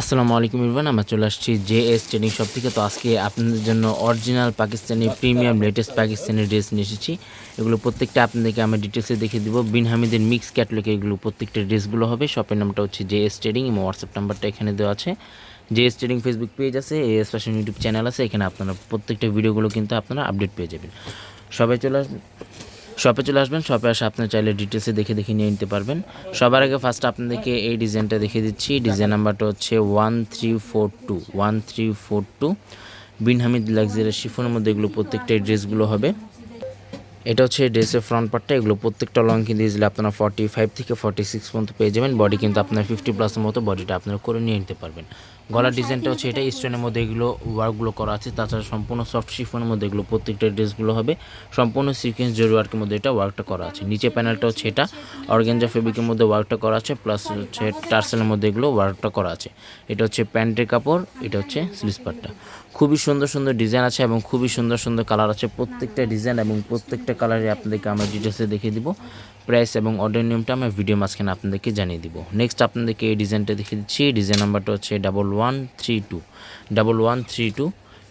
আসসালামু আলাইকুম ইরফান আমরা চলে আসছি জে এস ট্রেনিং শপ থেকে। তো আজকে আপনাদের জন্য original Pakistani premium latest Pakistani dress নিয়ে এসেছি। এগুলো প্রত্যেকটা আপনাদেরকে আমি ডিটেলসে দেখিয়ে দিব। বিন হামিদের মিক্স ক্যাটলগে এগুলো প্রত্যেকটা ড্রেসগুলো হবে। শপের নামটা হচ্ছে জে এস ট্রেডিং এবং হোয়াটসঅ্যাপ নাম্বারটা এখানে দেওয়া আছে। J S trading Facebook page আছে A S fashion YouTube channel আছে। এখানে আপনারা প্রত্যেকটা ভিডিওগুলো কিন্তু আপনারা আপডেট পেয়ে যাবেন। সবাই চলে আসবেন শপে চলে আসবেন শপে আসে আপনার চাইলে ডিটেলসে দেখে দেখে নিয়ে নিতে পারবেন। সবার আগে ফার্স্ট আপনাদেরকে এই ডিজাইনটা দেখিয়ে দিচ্ছি। ডিজাইন নাম্বারটা হচ্ছে one three four two one three four two Bin Hamid luxury শিফনের মধ্যে এগুলো প্রত্যেকটা ড্রেসগুলো হবে। এটা হচ্ছে ড্রেসের ফ্রন্ট পার্টটা এগুলো প্রত্যেকটা লং কিন্তু ইজিলি আপনারা ফর্টি ফাইভ থেকে ফর্টি সিক্স পর্যন্ত পেয়ে যাবেন। বডি কিন্তু আপনার ফিফটি প্লাসের মতো বডিটা আপনারা করে নিয়ে নিতে পারবেন। গলার ডিজাইনটা হচ্ছে এটা স্টোনের মধ্যে এগুলো ওয়ার্কগুলো করা আছে। তাছাড়া সম্পূর্ণ সফট শিফনের মধ্যে এগুলো প্রত্যেকটা ড্রেসগুলো হবে। সম্পূর্ণ সিকোয়েন্স জরি ওয়ার্কের মধ্যে এটা ওয়ার্কটা করা আছে। নিচে প্যানেলটা হচ্ছে এটা অর্গেঞ্জা ফেব্রিকের মধ্যে ওয়ার্কটা করা আছে। প্লাস হচ্ছে টার্সেলের মধ্যে এগুলো ওয়ার্কটা করা আছে। এটা হচ্ছে প্যান্টের কাপড় এটা হচ্ছে স্লিপারটা খুবই সুন্দর সুন্দর ডিজাইন আছে এবং খুবই সুন্দর সুন্দর কালার আছে। প্রত্যেকটা ডিজাইন এবং প্রত্যেকটা কালারে আপনাদেরকে আমরা ডিটেলসে দেখিয়ে দিব। প্রাইস এবং অর্ডার নিয়মটা আমরা ভিডিও মাঝখানে আপনাদেরকে জানিয়ে দিব। নেক্সট আপনাদেরকে এই ডিজাইনটা দেখিয়ে দিচ্ছি। ডিজাইন নাম্বারটা হচ্ছে double one three two double one three two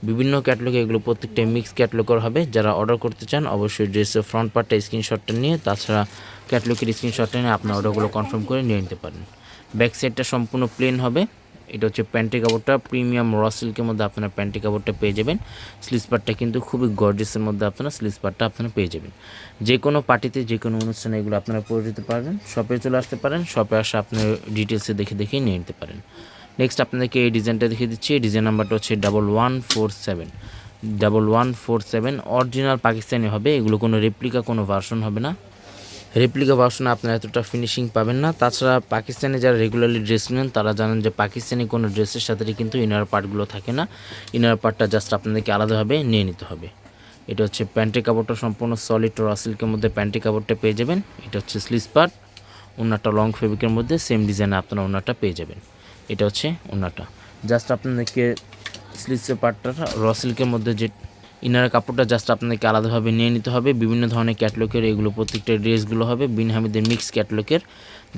বিভিন্ন ক্যাটলগে এগুলো প্রত্যেকটা মিক্স ক্যাটলগের হবে। যারা অর্ডার করতে চান, অবশ্যই ড্রেসের ফ্রন্ট পার্টটা স্ক্রিনশটটা নিয়ে, তাছাড়া ক্যাটলগের স্ক্রিনশটটা নিয়ে আপনার অর্ডারগুলো কনফার্ম করে নিয়ে নিতে পারেন। ব্যাক সাইডটা সম্পূর্ণ প্লেন হবে। এটা হচ্ছে প্যান্টি কাপড়টা। প্রিমিয়াম র সিল্কের মধ্যে আপনারা প্যান্টি কাপড়টা পেয়ে যাবেন। স্লিপারটা কিন্তু খুবই গর্জেসের মধ্যে আপনারা স্লিপারটা আপনারা পেয়ে যাবেন। যে কোনো পার্টিতে যে কোনো অনুষ্ঠানে এগুলো আপনারা পরে দিতে পারবেন। শপে চলে আসতে পারেন। শপে আসে আপনার ডিটেলসে দেখে দেখে নিয়ে নিতে পারেন। নেক্সট আপনাদেরকে এই ডিজাইনটা দেখিয়ে দিচ্ছি। এই ডিজাইন নাম্বারটা হচ্ছে double one four seven double one four seven original Pakistani হবে। এগুলো কোনো রেপ্লিকা কোনো ভার্সন হবে না। রেপ্লিকা ভার্সনে আপনারা এতটা ফিনিশিং পাবেন না। তাছাড়া পাকিস্তানে যারা রেগুলারলি ড্রেস নেন, তারা জানেন যে পাকিস্তানি কোনো ড্রেসের সাথে কিন্তু ইনার পার্টগুলো থাকে না। ইনার পার্টটা জাস্ট আপনাদেরকে আলাদাভাবে নিয়ে নিতে হবে। এটা হচ্ছে প্যান্টের কাপড়টা সম্পূর্ণ সলিড র সিল্কের মধ্যে প্যান্টের কাপড়টা পেয়ে যাবেন। এটা হচ্ছে স্লিস পার্ট ওনারটা লং ফেব্রিকের মধ্যে সেম ডিজাইনে আপনারা ওনারটা পেয়ে যাবেন। এটা হচ্ছে ওনাটা। জাস্ট আপনাদেরকে স্লিসের পার্টটা র সিল্কের মধ্যে যে ইনার কাপড়টা জাস্ট আপনাদেরকে আলাদাভাবে নিয়ে নিতে হবে। বিভিন্ন ধরনের ক্যাটলকের এগুলো, প্রত্যেকটা ড্রেসগুলো হবে। বিন হামিদের মিক্স ক্যাটলকের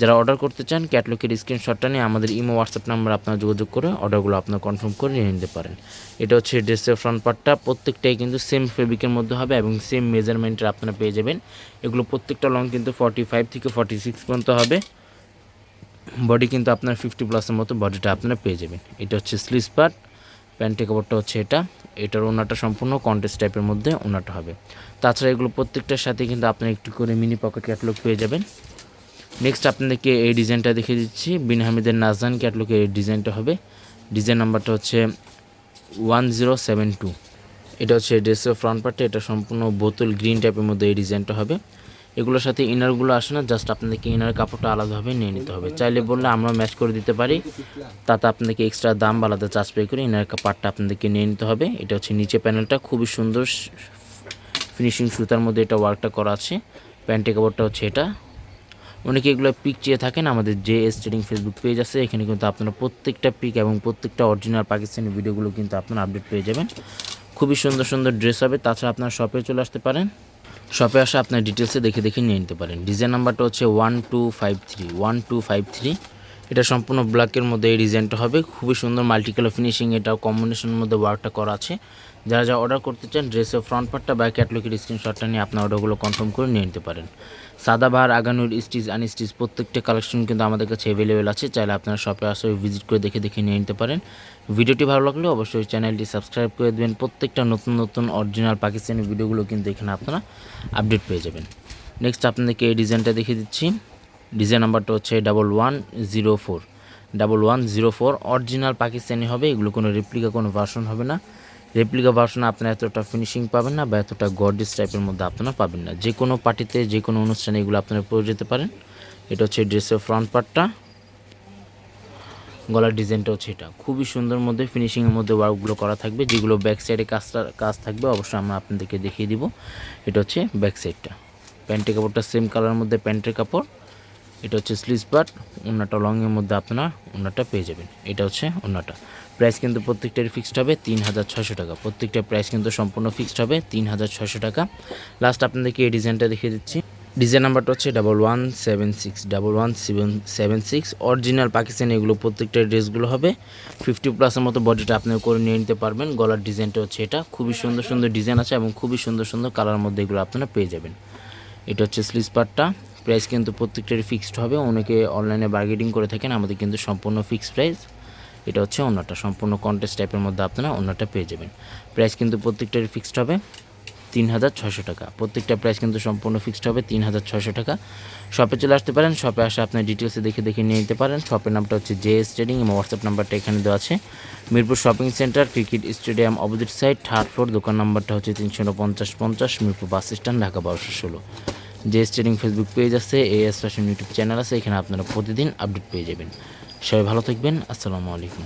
যারা অর্ডার করতে চান ক্যাটলকের স্ক্রিনশটটা নিয়ে আমাদের ইমো হোয়াটসঅ্যাপ নাম্বার আপনারা যোগাযোগ করে অর্ডারগুলো আপনারা কনফার্ম করে নিয়ে নিতে পারেন। এটা হচ্ছে ড্রেসের ফ্রন্ট পার্টটা প্রত্যেকটাই কিন্তু সেম ফেব্রিকের মধ্যে হবে এবং সেম মেজারমেন্টের আপনারা পেয়ে যাবেন। এগুলো প্রত্যেকটা লং কিন্তু ফর্টি ফাইভ থেকে ফর্টি সিক্স পর্যন্ত হবে। বডি কিন্তু আপনার ফিফটি প্লাসের মতো বডিটা আপনারা পেয়ে যাবেন। এটা হচ্ছে স্লিস পার্ট প্যান্টের কাপড়টা হচ্ছে এটা। এটার ওনাটা সম্পূর্ণ কন্টেস্ট টাইপের মধ্যে ওনাটা হবে। তাছাড়া এগুলো প্রত্যেকটার সাথে কিন্তু আপনার একটু করে মিনি পকেট ক্যাটলগ পেয়ে যাবেন। নেক্সট আপনাদেরকে এই ডিজাইনটা দেখিয়ে দিচ্ছি। বিন হামিদের নাজদান ক্যাটলগে এই ডিজাইনটা হবে। ডিজাইন নাম্বারটা হচ্ছে ওয়ান জিরো সেভেন টু এটা হচ্ছে ড্রেসের ফ্রন্ট পার্টে এটা সম্পূর্ণ বোতল গ্রিন টাইপের মধ্যে এই ডিজাইনটা হবে। এগুলোর সাথে ইনারগুলো আসে না জাস্ট আপনাদেরকে ইনার কাপড়টা আলাদাভাবে নিয়ে নিতে হবে। চাইলে বললে আমরা ম্যাচ করে দিতে পারি, তাতে আপনাদেরকে এক্সট্রা দাম আলাদা চার্জ পে করে ইনার পার্টটা আপনাদেরকে নিয়ে নিতে হবে। এটা হচ্ছে নিচে প্যানেলটা খুবই সুন্দর ফিনিশিং সুতার মধ্যে এটা ওয়ার্কটা করা আছে। প্যান্টের কাপড়টা হচ্ছে এটা। অনেকে এগুলো পিক চেয়ে থাকেন, আমাদের যে এস ট্রেডিং ফেসবুক পেজ আছে, এখানে কিন্তু আপনারা প্রত্যেকটা পিক এবং প্রত্যেকটা অরিজিনাল পাকিস্তানি ভিডিওগুলো কিন্তু আপনারা আপডেট পেয়ে যাবেন। খুবই সুন্দর সুন্দর ড্রেস হবে, তাছাড়া আপনার শপে চলে আসতে পারেন। শপে আসে, আপনার ডিটেলসে দেখে দেখে নিয়ে নিতে পারেন। ডিজাইন নাম্বারটা হচ্ছে one two five three one two five three এটা সম্পূর্ণ ব্ল্যাকের মধ্যে এই ডিজাইনটা হবে। খুবই সুন্দর মাল্টি কালার ফিনিশিং এটা কম্বিনেশনের মধ্যে ওয়ার্কটা করা আছে। যারা যা অর্ডার করতে চান ড্রেসের ফ্রন্ট পার্টটা বা ক্যাটলকের স্ক্রিনশটটা নিয়ে আপনার অর্ডারগুলো কনফার্ম করে নিয়ে নিতে পারেন। Sadabahar Aghanoor stitch unstitch প্রত্যেকটা কালেকশন কিন্তু আমাদের কাছে অ্যাভেলেবেল আছে। চাইলে আপনারা শপে আসে ভিজিট করে দেখে দেখে নিয়ে নিতে পারেন। ভিডিওটি ভালো লাগলে অবশ্যই চ্যানেলটি সাবস্ক্রাইব করে দেবেন। প্রত্যেকটা নতুন নতুন অরিজিনাল পাকিস্তানি ভিডিওগুলো কিন্তু এখানে আপনারা আপডেট পেয়ে যাবেন। নেক্সট আপনাদেরকে এই ডিজাইনটা দেখিয়ে দিচ্ছি। ডিজাইন নাম্বারটা হচ্ছে double one zero four. Double one zero four, original Pakistani হবে, এগুলো কোনো রেপ্লিকা কোনো ভার্সন হবে না। রেপ্লিকা ভার্সনে আপনারা এতটা ফিনিশিং পাবেন না বা এতটা গর্ডিস টাইপের মধ্যে আপনারা পাবেন না। যে কোনো পার্টিতে, যে কোনো অনুষ্ঠানে এগুলো আপনারা পরে যেতে পারেন। এটা হচ্ছে ড্রেসের ফ্রন্ট পার্টটা গলার ডিজাইনটা হচ্ছে এটা। খুবই সুন্দর মধ্যে ফিনিশিংয়ের মধ্যে ওয়ার্কগুলো করা থাকবে। যেগুলো ব্যাক সাইডে কাজটা, কাজ থাকবে, অবশ্যই আমরা আপনাদেরকে দেখিয়ে দিব। এটা হচ্ছে ব্যাক সাইডটা প্যান্টের কাপড়টা সেম কালারের মধ্যে, প্যান্টের কাপড়। এটা হচ্ছে স্লিজ পার্ট ওনাটা লংয়ের মধ্যে আপনারা ওনাটা পেয়ে যাবেন। এটা হচ্ছে ওনাটা প্রাইস কিন্তু প্রত্যেকটার ফিক্সড হবে তিন হাজার ছশো টাকা। প্রত্যেকটা প্রাইস কিন্তু সম্পূর্ণ ফিক্সড হবে তিন হাজার ছশো টাকা। লাস্ট আপনাদেরকে এই ডিজাইনটা দেখিয়ে দিচ্ছি। ডিজাইন নাম্বারটা হচ্ছে double one seven six double one seven seven six original Pakistani এগুলো প্রত্যেকটা ড্রেসগুলো হবে। ফিফটি প্লাসের মতো বডিটা আপনি করে নিয়ে নিতে পারবেন। গলার ডিজাইনটা হচ্ছে এটা। খুবই সুন্দর সুন্দর ডিজাইন আছে এবং খুবই সুন্দর সুন্দর কালার মধ্যে এগুলো আপনারা পেয়ে যাবেন। এটা হচ্ছে স্লিজ পার্টটা প্রাইস কিন্তু প্রত্যেকটারই ফিক্সড হবে। অনেকে অনলাইনে বার্গেটিং করে থাকেন, আমাদের কিন্তু সম্পূর্ণ ফিক্সড প্রাইস এটা হচ্ছে অন্যটা, সম্পূর্ণ কন্টেস্ট টাইপের মধ্যে আপনারা অন্যটা পেয়ে যাবেন। প্রাইস কিন্তু প্রত্যেকটারই ফিক্সড হবে তিন হাজার ছশো টাকা। প্রত্যেকটা প্রাইস কিন্তু সম্পূর্ণ ফিক্সড হবে তিন হাজার ছশো টাকা। শপে চলে আসতে পারেন শপে আসে আপনার ডিটেলসে দেখে দেখে নিয়ে নিতে পারেন। শপের নামটা হচ্ছে জে এস ট্রেডিং এবং হোয়াটসঅ্যাপ নাম্বারটা এখানে দেওয়া আছে। Mirpur shopping centre cricket stadium opposite side third floor দোকান নাম্বারটা হচ্ছে তিনশো পঞ্চাশ পঞ্চাশ, মিরপুর বাস স্ট্যান্ড ঢাকা বারোশো ষোলো। এস ট্রেডিং ফেসবুক পেজ আছে A S fashion YouTube channel আছে, এখানে আপনারা প্রতিদিন আপডেট পেয়ে যাবেন। সবাই ভালো থাকবেন, আসসালামু আলাইকুম।